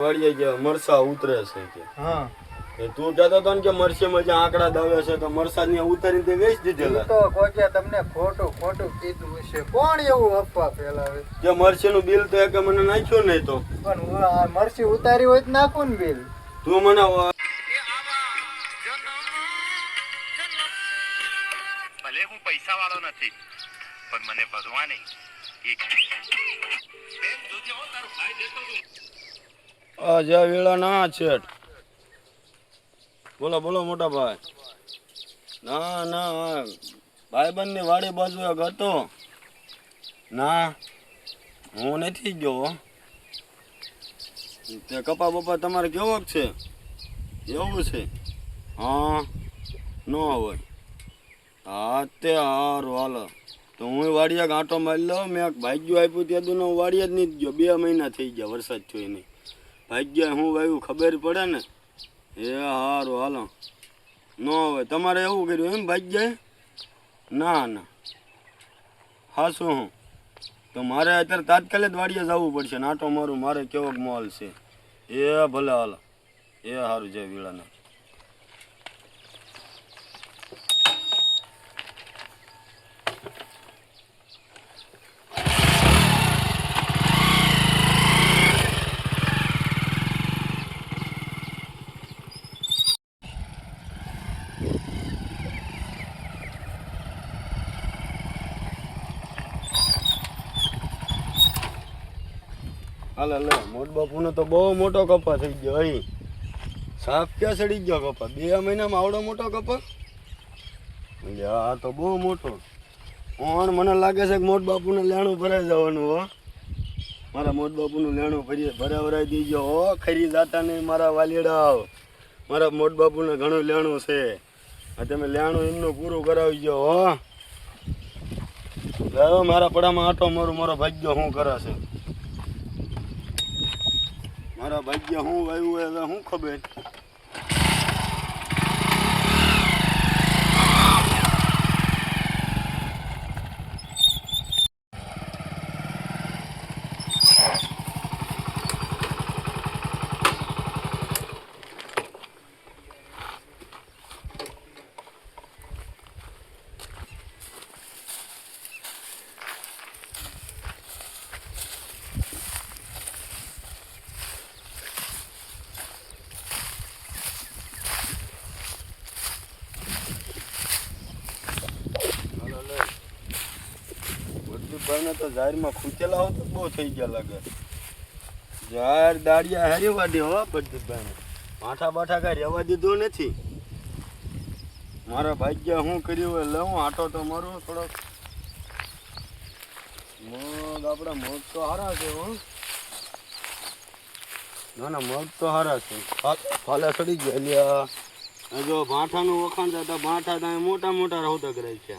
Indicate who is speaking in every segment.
Speaker 1: વાડીએ કે મરસા ઉતરે છે કે.
Speaker 2: હા.
Speaker 1: તું કહેતો હતો ને કે મરસીમાં જે આંકડા દાવે છે તો મરસા ને ઉતારીને તે વેચી દીધેલા.
Speaker 2: તો કોજે તમને ખોટું ખોટું કીધું છે કોણ એવું અફવા ફેલાવે?
Speaker 1: મરસી નું બિલ તો એક મને નાખ્યું નહીં તો.
Speaker 2: પણ હું આ મરસી ઉતારી હોય તો નાખું ને બિલ.
Speaker 1: તું મને
Speaker 3: ભલે હું પૈસા વાળો નથી પણ મને ભગવાને એક બેન જોજે હો તારો ભાઈ દેતો તું
Speaker 1: જે વેળા ના છેટ બોલો બોલો, મોટા ભાઈ. ના ના, ભાઈબંધની વાડી બાજુ એક હતો. ના, હું નથી ગયો. તે કપા બપા તમારે કેવો છે? એવું છે? હા, ન હોય. હા, તે સારું હાલો. તો હું વાડિયા ગાંટો મારી લઉં, મેં એક ભાગ્યું આપ્યું ત્યાં હું વાડિયા જ નહીં ગયો. બે મહિના થઈ ગયા વરસાદ થયો નહીં ભાગ્ય હું વાવ્યું ખબર પડે ને? એ હારું, હાલો. ન હોય, તમારે એવું કર્યું એમ ભાગ્ય ના ના. હા શું હું. તો મારે અત્યારે તાત્કાલિક વાડીએ જવું પડશે નાટો મારું, મારે કેવો મોલ છે. એ ભલે, હાલો. એ સારું જય વીળાને હાલે લે મોટ બાપુનો તો બહુ મોટો કપા થઈ ગયો અહીં સાપ ક્યાં સડી ગયો કપા? બે મહિનામાં આવડો મોટો કપા? આ તો બહુ મોટો. પણ મને લાગે છે કે મોટ બાપુને લેણું ભરાઈ જવાનું, હો. મારા મોટ બાપુનું લેણું ભરી ભરા ભરાઈ દીજો, હો. ખરી જાતા નહીં મારા વાલીડાઓ. મારા મોટ બાપુને ઘણું લેણું છે. તમે લેણું એમનું પૂરું કરાવી ગયો હો મારા પડામાં આટો મારું, મારો ભાગ્યો શું કરે છે? મારા ભાગ્ય હું વાયું હવે શું ખબર? ભાઈને તો ઝાડમાં ખૂંચેલા હોત બહુ થઈ ગયા લાગે. ઝાડ દાડિયા હારી વાડી હો પ્રદીપભાઈને માથા બાઠા કાંઈ રહેવા દીધો નથી. મારા ભાગ્ય શું કર્યું હોય લઉં, આટો તો મારું થોડોક. મગ આપણા મગ તો સારા છે હો. ના ના, મગ તો સારા છે. ફાલે સડી ગયા. જો ભાઠાનું વખાણ થતા ભાઠા ત્યાં મોટા મોટા રહુતા કરાય છે.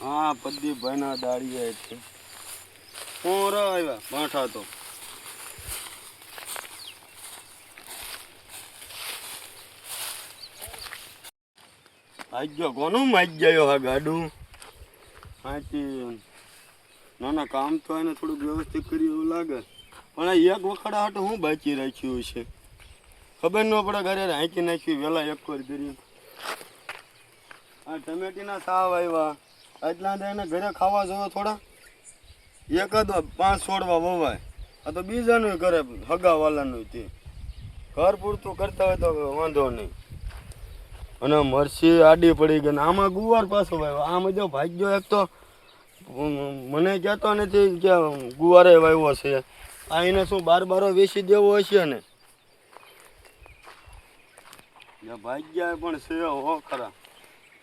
Speaker 1: હા પ્રદીપભાઈના જાય છે. કોણ આવ્યા માઠા તો. આગ્યો કોનું? માગ્યો હા ગાડું. હાથી ના ના કામ તો એને થોડુંક વ્યવસ્થિત કર્યું એવું લાગે. પણ આ એક વખત હાટ હું બાકી રાખ્યું છે? ખબર ન પડે ઘરે હાંકી નાખ્યું વહેલા એક વાર કરી આ ટમેટીના સાવ આવ્યા. એટલા એને ઘરે ખાવા જોયો થોડા. એક જ પાંચ છોડવા વવાય. આ તો બીજાનું કરે હગાવાલાનું તે. ઘર પૂરતું કરતા હોય તો વાંધો નહીં. અને મરસી આડી પડી ગઈ આમાં ગુવાર પાછો વાવ્યો આમાં જો ભાગ્યો એક તો મને કહેતો નથી કે ગુવારે વાવ્યો છે. આ એને શું બાર બારો વેચી દેવો હશે ને? ભાગ્યા પણ છે હો ખરા.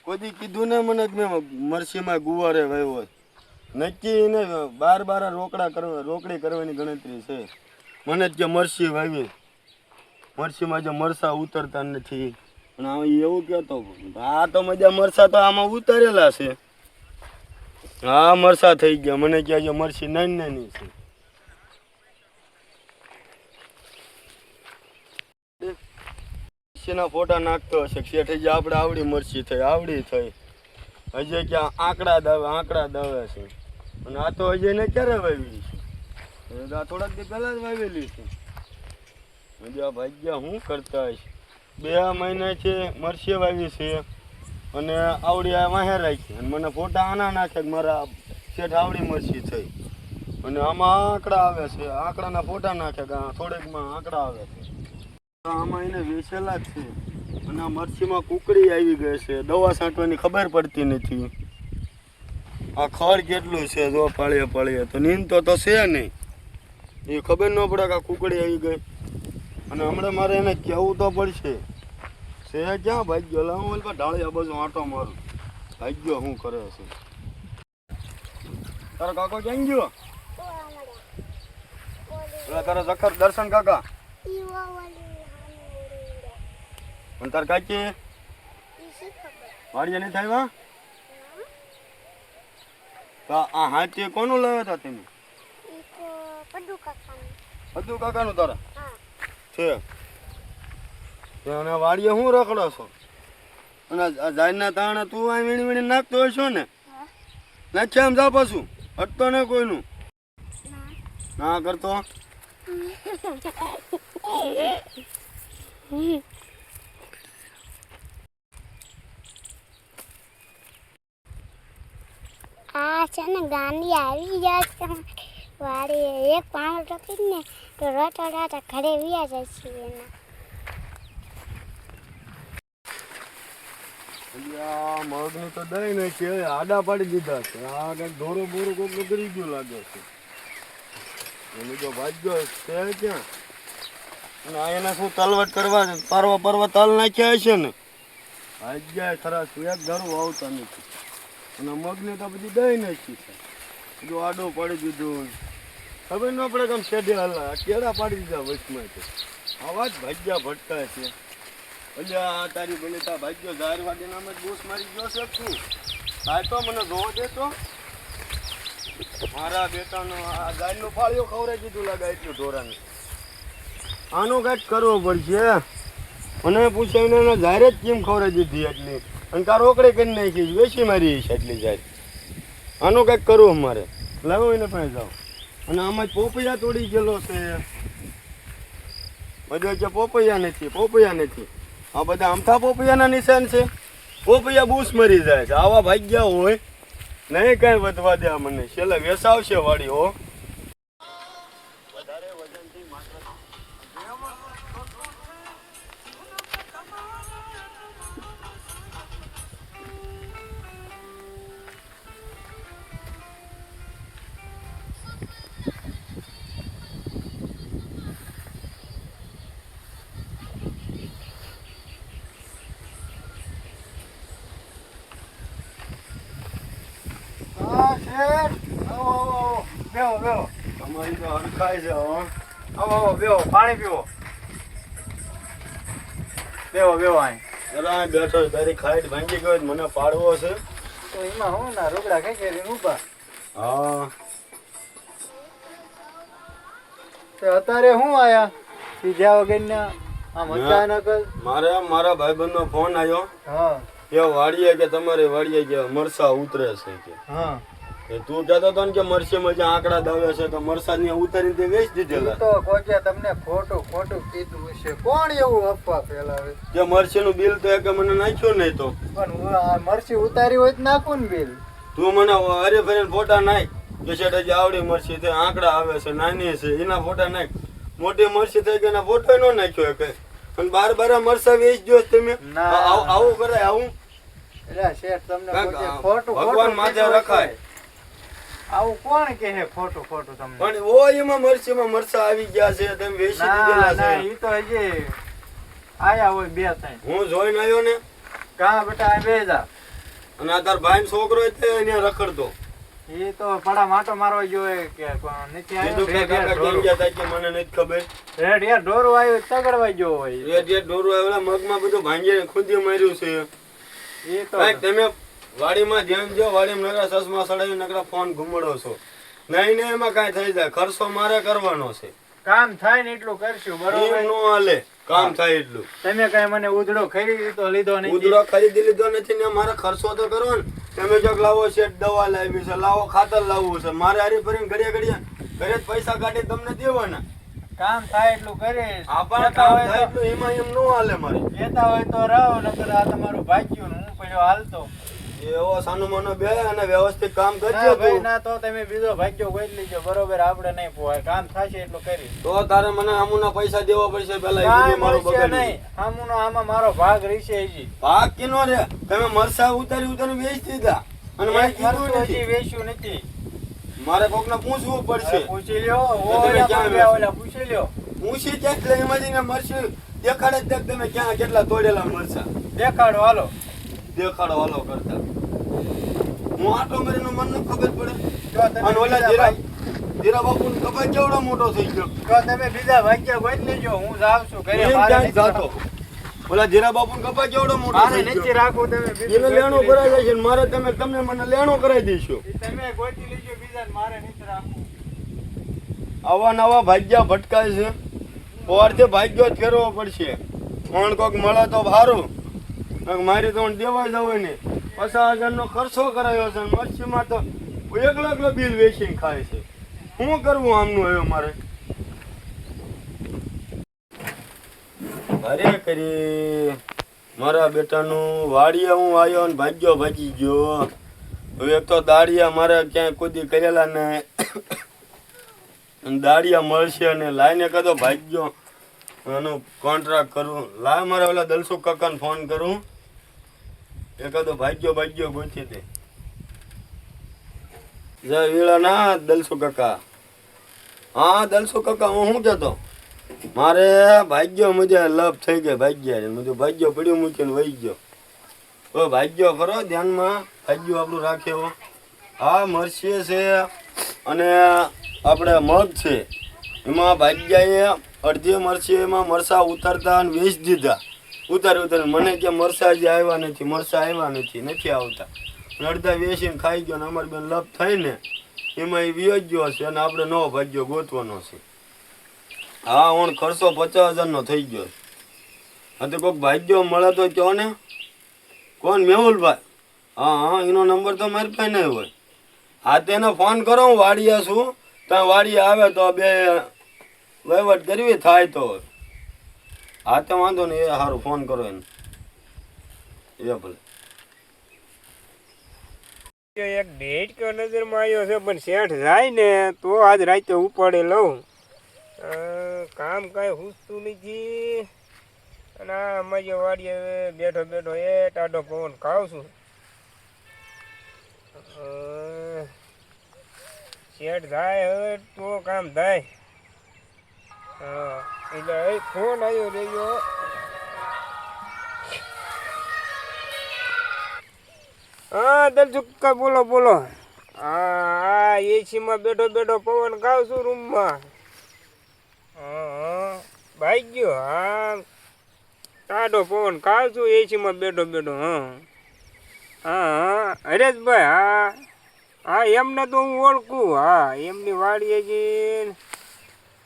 Speaker 1: કોઈ કીધું ને મને કે મેં મરસીમાં ગુવારે વાવ્યો નક્કી એને બાર બાર રોકડા કરવા, રોકડી કરવાની ગણતરી છે. મને જ કે મરસી વાવી મરસીમાં જો મરસા ઉતરતા નથી. પણ આ એવું કહેતો, આ તો મજા મરસા તો આમાં ઉતારેલા છે. હા, મરસા થઈ ગયા. મને કહેજો મરસી નાની નાની છે. મરસીના ફોટા નાખતો હશે? શેઠજી આપણે આવડી મરસી થઈ, આવડી થઈ. હજે ક્યાં આંકડા દાવે આંકડા દાવે છે. અને આ તો હજી એને ક્યારે વાવી છે? આ થોડાક દી પહેલાં જ વાવેલી છે. મજા ભાગ્યા હું કરતા હશ? બે મહિના છે મરસી વાવી છે અને આવડી આ વાહે રાખી. અને મને ફોટા આના નાખે મારા શેઠ આવડી મરસી થઈ. અને આમાં આંકડા આવે છે. આંકડાના ફોટા નાખે આ થોડેકમાં આંકડા આવે છે. આમાં એને વેચેલા જ છે. અને આ મરચીમાં કુકડી આવી ગઈ છે. દવા છાંટવાની ખબર પડતી નથી. આ ખડ કેટલું છે જો પાળીએ પાળીએ. તો નીંદ તો તો છે નહીં. એ ખબર ન પડે કે આ કુકડી આવી ગઈ. અને હમણાં મારે એને કહેવું તો પડશે. છે ક્યાં ભાગ્યો? લા હું ઢાળિયા બાજુ આંટો મારું. ભાગ્યો હું કરે છે? તારો કાકો ક્યાં ગયો? તારા જખર દર્શન કાકા? અને તાર કાકી? વાડીએ નહીં થાય તો આ હાથી કોનું લાવ્યા હતા તમે? બધું કાકાનું તારા? છે. અને વાડીએ શું રખડો છો? અને જાહેરના તાણા તું આ વીણી વીણી નાખતો છો ને? નાખ્યા આમ જા પાછું. હટતો ને કોઈનું. ના કરતો?
Speaker 4: આ છે ને ગાંડી આવી જાય છે. વાડી એક પાણી ટપી ને તો રટા રટા ઘરે વ્યા જાય છે એના.
Speaker 1: મગની તો દઈ નાખી હવે આડા પાડી દીધા છે. આ કંઈક ઢોરો બોરો કોક ગયું લાગે છે. એનું જો ભાગ્યો છે ક્યાં? અને એને શું તલવટ કરવા છે? પરવા પરવા તલ નાખ્યા હશે ને? ભાગ્યા ખરા એક ઘરું આવતા નથી. અને મગને તો બધી દઈ નાખી છે. બધું આડો પાડી દીધું. ખબર ન પડે કે શેઢે હલા કેળા પાડી દીધા વચમાં છે આવા જ ભાગ્યા ભટકા છે. અલ્યા તારી ભલે તા ભાગ્યો ઝારવાડી નામ જ બોસ મારી ગયો છે તું. આ તો મને જોવો દે તો. મારા બેટાનો આ ગાયનો ફાળ્યો ખવડાવી દીધું લાગે એટલું ઢોરાને. આનું કાંઈક કરવો પડશે. મને પૂછાઈને એને ઝારે જ કેમ ખવડાવી દીધી એટલી અને રોકડે કરી નાખી વેચી મારી છે એટલી જાય આનું કંઈક કરવું અમારે. લાવો એને પાસે જાઓ. અને આમાં જ પોપૈયા તોડી ગયેલો છે. બધો કે પોપૈયા નથી પોપૈયા નથી. આ બધા અમથા પોપૈયાના નિશાન છે. પોપૈયા બૂસ મરી જાય છે. આવા ભાગ્યા હોય, નહીં કાંઈ વધવા દે મને. છેલ્લે વેસાવશે વાડી હો
Speaker 2: હા.
Speaker 1: તમારી તો હરખાય છે હો.
Speaker 2: આવો આવો બેહો પાણી પીવો. બેહો બેહો અહીં.
Speaker 1: જરા બેઠો તારી ખાઈટ ભાંગી ગયો મને પાડવો છે.
Speaker 2: તો એમાં હું ના રોકડા ખેંચી ઊભા?
Speaker 1: હા.
Speaker 2: તે અત્યારે હું આયા? સીધા વગરના આમ અચાનક
Speaker 1: મારે મારા ભાઈબંધનો ફોન આવ્યો
Speaker 2: હા.
Speaker 1: કે વાડીએ કે તમારે વાડીએ કે મરસા ઉતરે છે કે.
Speaker 2: હા.
Speaker 1: એ તું કહેતો હતો ને કે મરસીમાં જે આંકડા દાવે છે તો મરસાદ ને ઉતારી તે વેચી દીધેલા.
Speaker 2: તો કોકે તમને ખોટું ખોટું કીધું છે કોણ એવું અફવા ફેલાવે?
Speaker 1: મરસી નું બિલ તો એક મને નાખ્યો નહીં તો.
Speaker 2: પણ હું આ મરસી ઉતારી હોય તો નાખું ને બિલ.
Speaker 1: તું મને હરે ફરીને ફોટા નાખ. કે છે હજી આવડી મરસી તે આંકડા આવે છે નાની છે એના ફોટા નાખ. મોટી મરસી થઈ ગઈ એના ફોટો નો નાખ્યો કે અને બાર બાર મરસા વેચજો તમે. આવું આવું કરાય આવું.
Speaker 2: એટલે શેઠ તમને ખોટું
Speaker 1: ભગવાન માથે રખાય.
Speaker 2: આવું કોણ કે હે ખોટું ખોટું તમને?
Speaker 1: પણ ઓ એમાં મરસીમાં મરસા આવી ગયા છે તમે વેચી દીધેલા છે.
Speaker 2: ના ઈ તો હજી આયા હોય બે ત્રણ.
Speaker 1: હું જોઈને આવ્યો ને?
Speaker 2: કા બેટા આ બેજા
Speaker 1: અને આ તાર ભાઈ છોકરો તે એને રખડતો.
Speaker 2: એ તો પડા માટો મારવા ગયો કે નથી આવ્યો.
Speaker 1: કે ગયા તા કે મને નથી ખબર.
Speaker 2: રેડ યાર ઢોરું આવ્યો તગડવા ગયો હોય
Speaker 1: રેડ યાર ઢોરું આવ્યો મગમાં બધું ભાંગીને ખુદી માર્યું છે.
Speaker 2: એ તો
Speaker 1: તમે વાડીમાં જેમ જો વાડીમાં નકરા ચશ્મા સડાવી નકરા ફોન ઘુમડો છો. નહીં ને એમાં કાંઈ થઈ જાય. ખર્ચો મારે કરવાનો છે.
Speaker 2: કામ થાય ને એટલું કરશું બરોબર?
Speaker 1: નો હાલે. કામ થાય એટલું.
Speaker 2: તમે કઈ મને ઉધડો ખરીદી તો લીધો નહીં
Speaker 1: ઉધડો ખરીદી લીધો નથી ને મારે ખર્ચો તો કરવો ને તમે જો લાવો છે દવા લાવી છે લાવો ખાતર લાવવું છે. મારે હારી ફરીને ઘડિયા ઘડિયા ઘરે જ પૈસા કાઢી તમને દેવાના.
Speaker 2: કામ થાય એટલું કરે
Speaker 1: આપણે કામ થાય
Speaker 2: તો
Speaker 1: એમાં એમ નો હાલે મારે.
Speaker 2: લેતા હોય તો રહો નકર આ તમારું ભાગ્યું હું પડ્યો હાલતો.
Speaker 1: એવો સાનો માનો બે અને વ્યવસ્થિત કામ કરજો
Speaker 2: ભાઈ ના તો તમે બીજો ભાગ્યો ગોઈ લીજો. બરોબર આપણે નહીં પોહાય. કામ થશે એટલું કરી.
Speaker 1: તો તારે મને અમુના પૈસા દેવા પડશે પેલા એ
Speaker 2: કાંઈ
Speaker 1: બધું મારું
Speaker 2: મળશે
Speaker 1: બગાડી
Speaker 2: નહીં. આમનો આમાં મારો ભાગ રહેશે હજી.
Speaker 1: ભાગ કિનો રે તમે મરસા ઉતારી ઉતારી વેચી દીધા. અને મને કીધું નથી.
Speaker 2: વેચ્યું નથી.
Speaker 1: મારે કોકને પૂછવું પડશે.
Speaker 2: પૂછી લ્યો. ઓલા પૂછી લ્યો.
Speaker 1: પૂછી ક્યાંક મરસી દેખાડે જ તમે ક્યાં કેટલા તોડેલા મરસા.
Speaker 2: દેખાડો હાલો.
Speaker 1: દેખાડો કરતા. હું આટલો મારીનો મન ન ખબર પડે. અને ઓલા જીરા જીરા બાપુ ખબર કેવડો મોટો થઈ ગયો.
Speaker 2: તો તમે બીજા ભાગ્ય ગોઈ લેજો હું જાઉં છું ઘરે મારે
Speaker 1: જાતો. ઓલા જીરા બાપુ કપા કેવડો મોટો
Speaker 2: મારે
Speaker 1: નીચે
Speaker 2: રાખો તમે
Speaker 1: એને લેણો કરાવી ને મારે તમે તમને મને લેણો કરાવી
Speaker 2: દેશો. તમે ગોતી લેજો બીજા મારે નીચે રાખો
Speaker 1: આવા નવા ભાગ્યા ભટકાય છે. પોરથી ભાગ્યો જ ફેરવો પડશે. કોણ કોક મળે તો સારું. નકર મારી તો દેવા જ હોય ને, પચાસ હજારનો ખર્ચો કરાયો છે ને મરચીમાં તો એક લાખ બિલ વેચીને ખાય છે. શું કરવું આમનું હવે મારે? અરે કરી, મારા બેટાનું વાડીએ હું આવ્યો ને ભાગ્યો ભાગી ગયો. હવે એક તો દાડિયા મારે ક્યાંય કુદી કરેલા ને દાળિયા મળશે અને લાઈને કદો ભાગ્યો. એનું કોન્ટ્રાક્ટ કરું. લાય મારે ઓલા દલસુખ કાકાને ફોન કરું. એકાદો ભાગ્યો ભાગ્યો ગોતી દે જય વીળાના દલસો કાકા. હા, દલસુ કાકા, હું શું કહેતો? મારે ભાગ્યો મુજે લપ થઈ ગઈ, ભાગ્યા. મુજે ભાગ્યો પડ્યો મૂકીને વહી ગયો. તો ભાગ્યો ખરો ધ્યાનમાં. ભાગ્યો આપણું રાખ્યો હા. મરસીએ છે અને આપણે મગ છે. એમાં ભાગ્યાએ અડધી મરસી એમાં મરસા ઉતારતા અને વેચી દીધા. ઉતારી ઉતાર મને કે મરસા જે આવ્યા નથી, મરસા આવ્યા નથી નથી આવતા. અડધા વેચીને ખાઈ ગયો ને અમારી બેન લપ થઈને એમાં એ વિયોજ ગયો છે અને આપણે નવો ભાગ્યો ગોતવાનો છે. હા, ઓણ ખર્ચો પચાસ હજારનો થઈ ગયો હા, તો કોઈક ભાગ્યો મળે તો કહો ને? કોણ? મેહુલભાઈ. હા હા, એનો નંબર તો મારી પાસે નહીં હોય. હા, તેને ફોન કરો, હું વાડિયા છું. ત્યાં વાડિયા આવે તો બે વહીવટ કરવી થાય તો. હા, તો વાંધો નહીં, એ સારું ફોન કરો એને. એ ભલે.
Speaker 5: એક ડેટ કે નજરમાં આવ્યો છે, પણ શેઠ જાય ને, તો આજ રાતે ઉપાડે લઉં. કામ કાંઈ હુસતું નથી. અને આ અમારી વાડીએ બેઠો બેઠો એ ટાઢો પવન ખાવ છું. શેઠ જાય હવે, તો કામ થાય. એટલે એ ફોન આવ્યો રહ્યો હા દલસુક્કા બોલો બોલો. હા એસીમાં બેઠો બેઠો પવન ખાવ છું રૂમમાં. હા ભાઈ ગયો, હા. ટાઢો પવન ખાવ છું એસીમાં બેઠો બેઠો, હા. હા હા, હરેશભાઈ, હા. હા, એમને તો હું ઓળખું, હા, એમની વાડીએ જઈને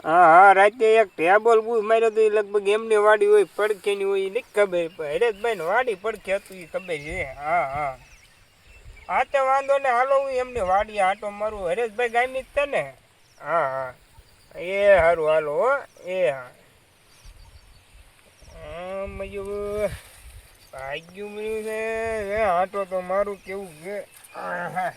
Speaker 5: હા હા, રાતે એક ટેબલ બૂસ માર્યો તો લગભગ એમની વાડી હોય, પડખેની હોય, એ નથી ખબર હરેશભાઈ વાડી પડખે હતું એ ખબર છે. હા હા. હા, તો વાંધો ને, હાલો, હું એમને વાડી આટો મારું. હરેશભાઈ ગામી જ છે ને? હા હા. એ સારું હાલો, હો. એ, હા. મયું ભાગ્યું મળ્યું છે. આટો તો મારું કેવું છે? આહા.